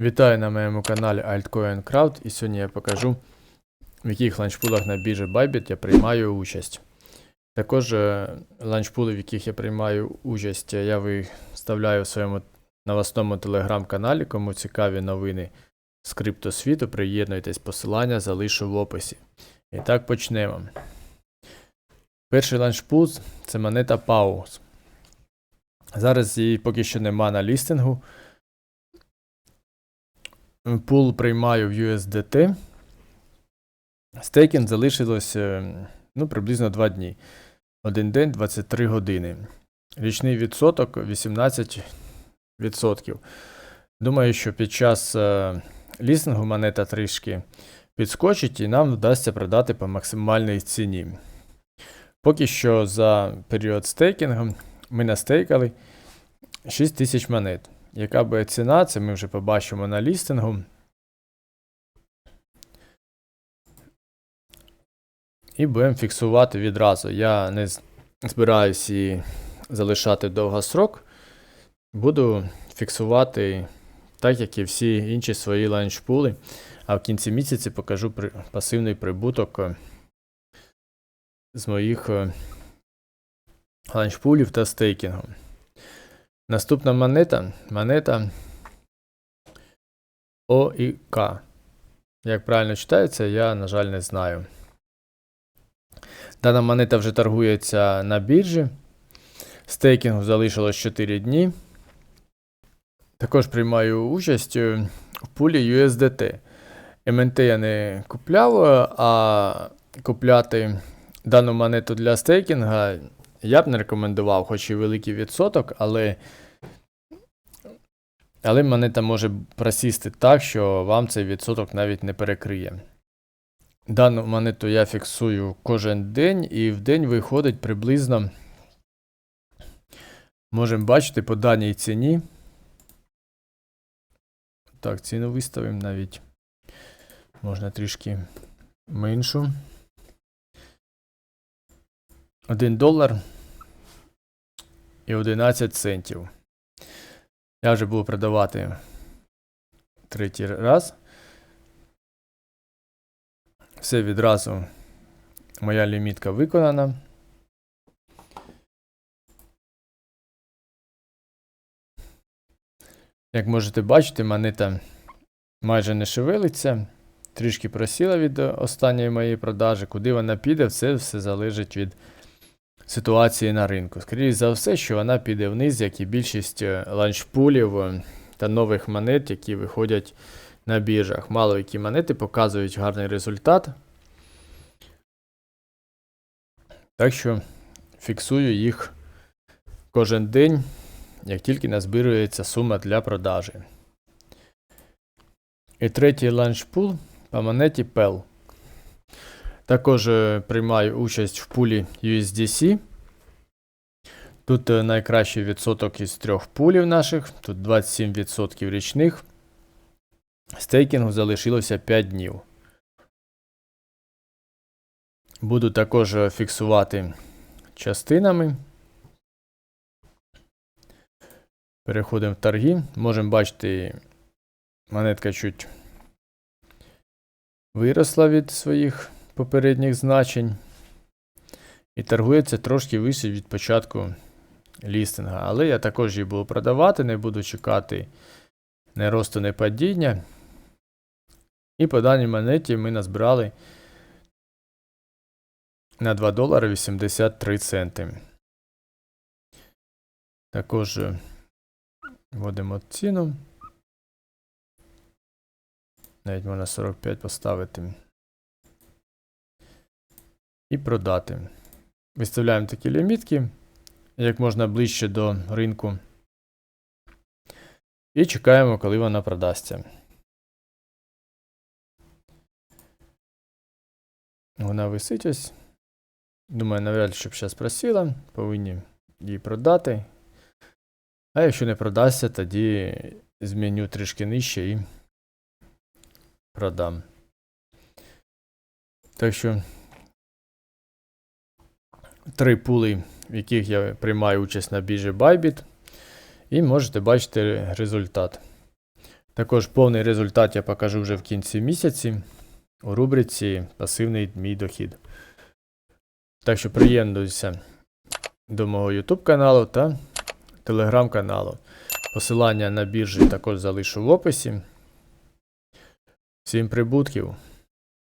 Вітаю на моєму каналі Altcoin Crowd і сьогодні я покажу, в яких ланчпулах на біржі Bybit я приймаю участь. Також е, ланчпули, в яких я приймаю участь, я виставляю в своєму новостному телеграм-каналі. Кому цікаві новини з криптосвіту, приєднуйтесь, посилання залишу в описі. І так почнемо. Перший ланчпул це монета Pause. Зараз її поки що нема на лістингу. Пул приймаю в USDT. Стейкінг залишилось е, ну, приблизно 2 дні. Один день 23 години. Річний відсоток 18%. Думаю, що під час е, лістингу монета трішки підскочить і нам вдасться продати по максимальній ціні. Поки що за період стейкінгу ми настейкали 6 тисяч монет. Яка буде ціна, це ми вже побачимо на лістингу. І будемо фіксувати відразу. Я не збираюсь її залишати довгосрок. Буду фіксувати так, як і всі інші свої ланчпули. А в кінці місяця покажу пасивний прибуток е, з моїх е, ланчпулів та стейкінгу. Наступна монета монета ОІК. Як правильно читається, я, на жаль, не знаю. Дана монета вже торгується на біржі. Стейкінгу залишилось 4 дні. Також приймаю участь в пулі USDT. МНТ я не купляв, а купляти дану монету для стейкінга я б не рекомендував, хоч і великий відсоток, але, але монета може просісти так, що вам цей відсоток навіть не перекриє. Дану монету я фіксую кожен день, і в день виходить приблизно. Можемо бачити по даній ціні. Так, ціну виставимо навіть. Можна трішки меншу. 1 долар і 11 центів. Я вже буду продавати третій раз. Все відразу моя лімітка виконана. Як можете бачити, монета майже не шевелиться. Трішки просіла від останньої моєї продажі. Куди вона піде, все, все залежить від ситуації на ринку. Скоріше за все, що вона піде вниз, як і більшість е, ланчпулів е, та нових монет, які виходять на біржах. Мало які монети показують гарний результат. Так що фіксую їх кожен день, як тільки назбирується сума для продажі. І третій ланчпул по монеті PEL. Також е, приймаю участь в пулі USDC. Тут е, найкращий відсоток із трьох пулів наших, тут 27% річних. Стейкінгу залишилося 5 днів. Буду також е, фіксувати частинами. Переходимо в торги. Можемо бачити, монетка чуть виросла від своїх попередніх значень. І торгується трошки вище від початку лістинга. Але я також її буду продавати, не буду чекати не росту, не падіння. І по даній монеті ми назбирали на 2 долари 83 центи. Також е, вводимо ціну. Навіть можна 45 поставити. І продати. Виставляємо такі лімітки, як можна ближче до ринку. І чекаємо, коли вона продасться. Вона висить ось. Думаю, навряд щоб зараз просіла. Повинні її продати. А якщо не продасться, тоді зміню трішки нижче і продам. Так що три пули, в яких я приймаю участь на біржі Bybit. І можете бачити результат. Також повний результат я покажу вже в кінці місяці у рубриці Пасивний мій дохід. Так що приєднуйся до мого YouTube каналу та Telegram каналу. Посилання на біржі також залишу в описі. Всім прибутків!